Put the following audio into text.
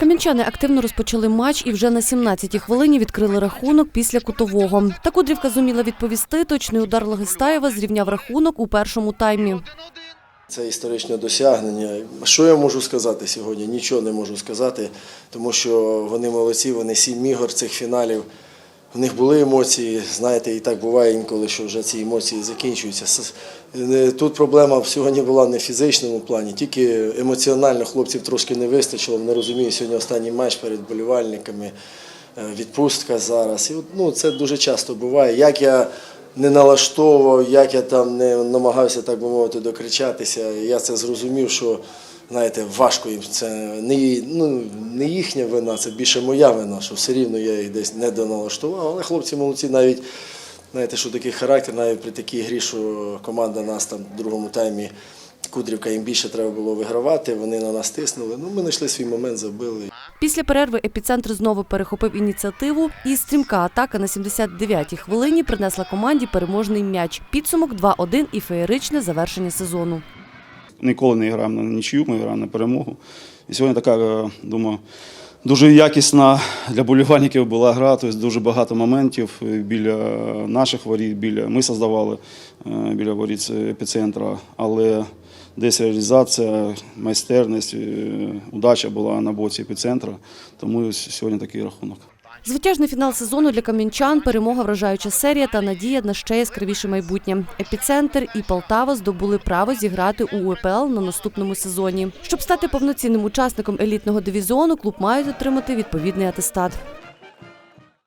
Кам'янчани активно розпочали матч і вже на 17-й хвилині відкрили рахунок після кутового. Та Кудрівка зуміла відповісти. Точний удар Логистаєва зрівняв рахунок у першому таймі. Це історичне досягнення. Що я можу сказати сьогодні? Нічого не можу сказати, тому що вони молодці, вони сім ігор цих фіналів. У них були емоції, знаєте, і так буває інколи, що вже ці емоції закінчуються. Тут проблема сьогодні була не в фізичному плані, тільки емоціонально хлопців трошки не вистачило. Не розумію, сьогодні останній матч перед болівальниками, е, відпустка зараз. І, ну, це дуже часто буває. Як я не налаштовував, як я там не намагався, так би мовити, докричатися, я це зрозумів, що знаєте, важко їм. Це не, ну, не їхня вина, це більше моя вина, що все рівно я їх десь не доналаштував. Але хлопці молодці навіть, знаєте, що такий характер, навіть при такій грі, що команда нас там в другому таймі. Кудрівка їм більше треба було вигравати, вони на нас тиснули. Ну, ми знайшли свій момент, забили. Після перерви епіцентр знову перехопив ініціативу, і стрімка атака на 79-й хвилині принесла команді переможний м'яч. Підсумок 2-1 і феєричне завершення сезону. Ніколи не граємо на нічию, ми граємо на перемогу. І сьогодні така, е, думаю, дуже якісна для болівальників була гра. Тобто дуже багато моментів біля наших воріт, біля ми создавали е, біля воріт епіцентра. Але десь реалізація, майстерність, е, удача була на боці епіцентра. Тому сьогодні такий рахунок. Звитяжний фінал сезону для кам'янчан, перемога, вражаюча серія та надія на ще яскравіше майбутнє. Епіцентр і Полтава здобули право зіграти у УПЛ на наступному сезоні. Щоб стати повноцінним учасником елітного дивізіону, клуб мають отримати відповідний атестат.